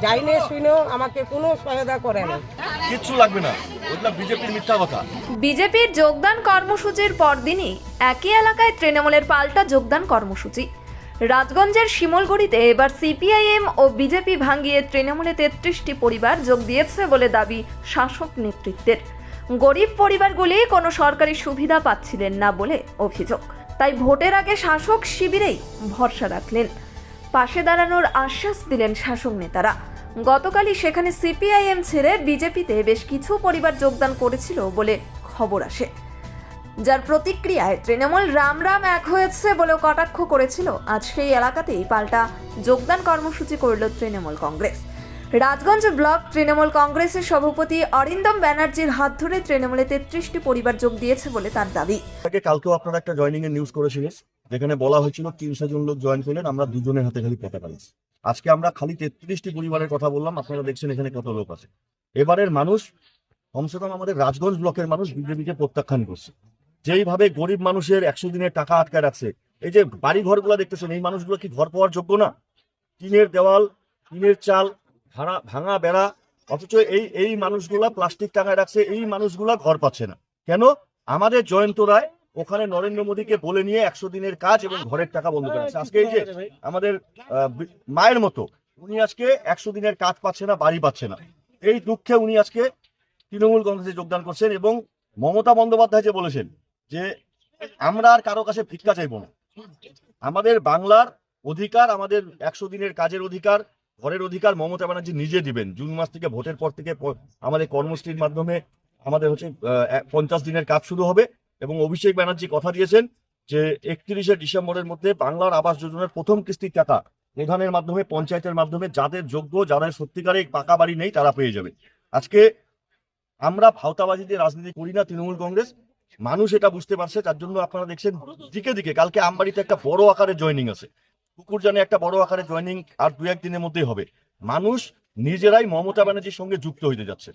শুনেও আমাকে কোনো সহায়তা করে না। কিচ্ছু লাগবে না। বিজেপির মিথ্যা কথা। বিজেপির যোগদান কর্মসূচির পরদিনই একই এলাকায় তৃণমূলের পাল্টা যোগদান কর্মসূচি। রাজগঞ্জের শিমলগুড়িতে এবার সিপিআইএম ও বিজেপি ভাঙিয়ে তৃণমূলে তেত্রিশটি পরিবার যোগ দিয়েছে বলে দাবি শাসক নেতৃত্বের। গরিব পরিবারগুলি কোনো সরকারি সুবিধা পাচ্ছিলেন না বলে অভিযোগ। তাই ভোটের আগে শাসক শিবিরেই ভরসা রাখলেন। পাশে দাঁড়ানোর আশ্বাস দিলেন শাসক নেতারা। গতকালই সেখানে সিপিআইএম ছেড়ে বিজেপিতে বেশ কিছু পরিবার যোগদান করেছিল বলে খবর আসে। যার প্রতিক্রিয়ায় তৃণমূল রাম রাম এক হয়েছে বলেও কটাক্ষ করেছিল। আজ সেই এলাকাতেই পাল্টা যোগদান কর্মসূচি করল তৃণমূল কংগ্রেস। রাজগঞ্জ ব্লক তৃণমূল কংগ্রেসের সভাপতি অরিন্দম ব্যানার্জির হাত ধরে তৃণমূলে তেত্রিশটি পরিবার যোগ দিয়েছে বলে তার দাবি। কালকেও আপনারা একটা জয়নিং এর নিউজ করেছিলেন। যেখানে বলা হয়েছিল তিনশো জন লোক জয়েন করলেন, আমরা দুজনের হাতে খালি পতাকা দিচ্ছি আজকে আমরা খালি তেত্রিশটি পরিবারের কথা বললাম, আপনারা দেখছেন এখানে কত লোক আছে। এবারের মানুষ কমসে কম আমাদের রাজগঞ্জ ব্লকের মানুষ বিজেপিকে প্রত্যাখ্যান করছে। যেইভাবে গরিব মানুষের একশো দিনের টাকা আটকে রাখছে, এই যে বাড়ি ঘরগুলো দেখতেছেন, এই মানুষগুলো কি ঘর পাওয়ার যোগ্য না? টিনের দেওয়াল, টিনের চাল ভাঙা ভাঙা বেড়া, অথচ এই এই মানুষগুলা প্লাস্টিক টাঙায় রাখছে, এই মানুষগুলা ঘর পাচ্ছে না। কেন? আমাদের জয়ন্ত রায় ওখানে নরেন্দ্র মোদীকে বলে নিয়ে একশো দিনের কাজ এবং ঘরের টাকা বন্ধ করে দিচ্ছে। আজকে এই যে, আমাদের মায়ের মতো, উনি আজকে একশো দিনের কাজ পাচ্ছে না, বাড়ি পাচ্ছে না। এই দুঃখে উনি আজকে তৃণমূল কংগ্রেসে যোগদান করছেন এবং মমতা বন্দ্যোপাধ্যায় যে বলেছেন যে, আমরা আর কারও কাছে ভিক্ষা চাইব না। আমাদের বাংলার অধিকার, আমাদের একশো দিনের কাজের অধিকার, ঘরের অধিকার মমতা ব্যানার্জি নিজে দিবেন। জুন মাস থেকে, ভোটের পর থেকে আমাদের কর্মসূচির মাধ্যমে আমাদের হচ্ছে পঞ্চাশ দিনের কাজ শুরু হবে। এবং অভিষেক ব্যানার্জি কথা দিয়েছেন যে একত্রিশে ডিসেম্বরের মধ্যে বাংলার আবাস যোজনার প্রথম কিস্তির টাকা প্রধানের মাধ্যমে, পঞ্চায়েতের মাধ্যমে, যাদের যোগ্য, যাদের সত্যিকারে পাকা বাড়ি নেই, তারা পেয়ে যাবে। আজকে আমরা ভাওতাবাজি দিয়ে রাজনীতি করি না, তৃণমূল কংগ্রেস। মানুষ এটা বুঝতে পারছে, তার জন্য আপনারা দেখছেন দিকে দিকে। কালকে আমবাড়িতে একটা বড় আকারে জয়নিং আছে। কুকুর কুকুরজানে একটা বড় আকারে জয়নিং আর দু একদিনের মধ্যেই হবে। মানুষ নিজেরাই মমতা ব্যানার্জির সঙ্গে যুক্ত হইতে যাচ্ছে।